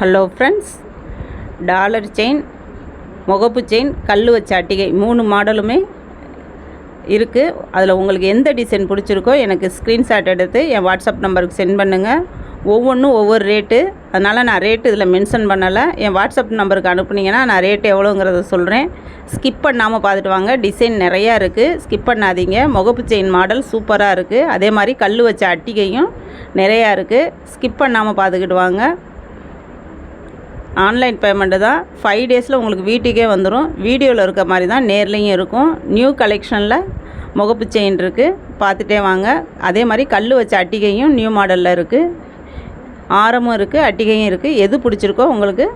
Hello friends dollar chain முகப்பு chain கல் வச்ச அட்டிகை மூணு மாடலுமே இருக்குது அதில் உங்களுக்கு எந்த டிசைன் பிடிச்சிருக்கோ எனக்கு ஸ்க்ரீன்ஷாட் எடுத்து என் வாட்ஸ்அப் நம்பருக்கு சென்ட் பண்ணுங்கள் ஒவ்வொன்றும் ஒவ்வொரு ரேட்டு அதனால் நான் ரேட்டு இதில் மென்ஷன் பண்ணலை. என் வாட்ஸ்அப் நம்பருக்கு அனுப்புனீங்கன்னா நான் ரேட்டு எவ்வளோங்கிறத சொல்கிறேன் ஸ்கிப் பண்ணாமல் பார்த்துட்டு வாங்க. டிசைன் நிறையா இருக்குது ஸ்கிப் பண்ணாதீங்க. முகப்பு செயின் மாடல் சூப்பராக இருக்குது அதே மாதிரி கல் வச்ச அட்டிகையும் நிறையா இருக்குது ஸ்கிப் பண்ணாமல் பார்த்துக்கிட்டு வாங்க. ஆன்லைன் பேமெண்ட்டு தான். ஃபைவ் டேஸில் உங்களுக்கு வீட்டுக்கே வந்துடும் வீடியோவில் இருக்க மாதிரி தான் நேர்லேயும் இருக்கும். நியூ கலெக்ஷனில் முகப்பு செயின் இருக்குது பார்த்துட்டே வாங்க. அதே மாதிரி கல் வச்ச அட்டிகையும் நியூ மாடலில் இருக்குது ஆரமும் இருக்குது அட்டிகையும் இருக்குது எது பிடிச்சிருக்கோ உங்களுக்கு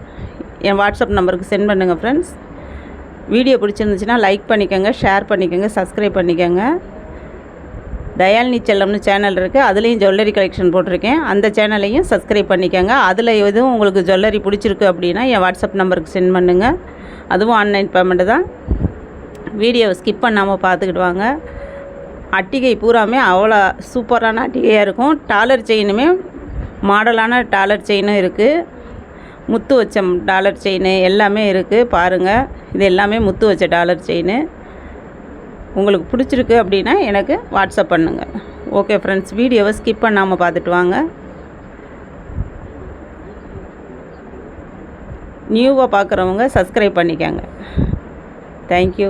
என் வாட்ஸ்அப் நம்பருக்கு சென்ட் பண்ணுங்கள் ஃப்ரெண்ட்ஸ் வீடியோ பிடிச்சிருந்துச்சுன்னா லைக் பண்ணிக்கோங்க ஷேர் பண்ணிக்கோங்க சப்ஸ்கிரைப் பண்ணிக்கோங்க. தயாலினி செல்லம்னு சேனல் இருக்குது அதுலேயும் ஜுவல்லரி கலெக்ஷன் போட்டிருக்கேன். அந்த சேனலையும் சப்ஸ்கிரைப் பண்ணிக்கோங்க. அதில் எதுவும் உங்களுக்கு ஜுவல்லரி பிடிச்சிருக்கு அப்படின்னா என் வாட்ஸ்அப் நம்பருக்கு சென்ட் பண்ணுங்கள் அதுவும் ஆன்லைன் பேமெண்ட்டு தான். வீடியோவை ஸ்கிப் பண்ணாமல் பார்த்துக்கிட்டு வாங்க. அட்டிகை பூராமே அவ்வளோ சூப்பரான அட்டிகையாக இருக்கும். டாலர் செயினுமே மாடலான டாலர் செயினும் இருக்குது முத்து வச்ச டாலர் செயின் எல்லாமே இருக்குது பாருங்கள் இது எல்லாமே முத்து வச்ச டாலர் செயின் உங்களுக்கு பிடிச்சிருக்கு அப்படின்னா எனக்கு வாட்ஸ்அப் பண்ணுங்கள் ஓகே ஃப்ரெண்ட்ஸ் வீடியோவை ஸ்கிப் பண்ணாமல் பார்த்துட்டு வாங்க. நியூவாக பார்க்குறவங்க சப்ஸ்கிரைப் பண்ணிக்கோங்க. தேங்க்யூ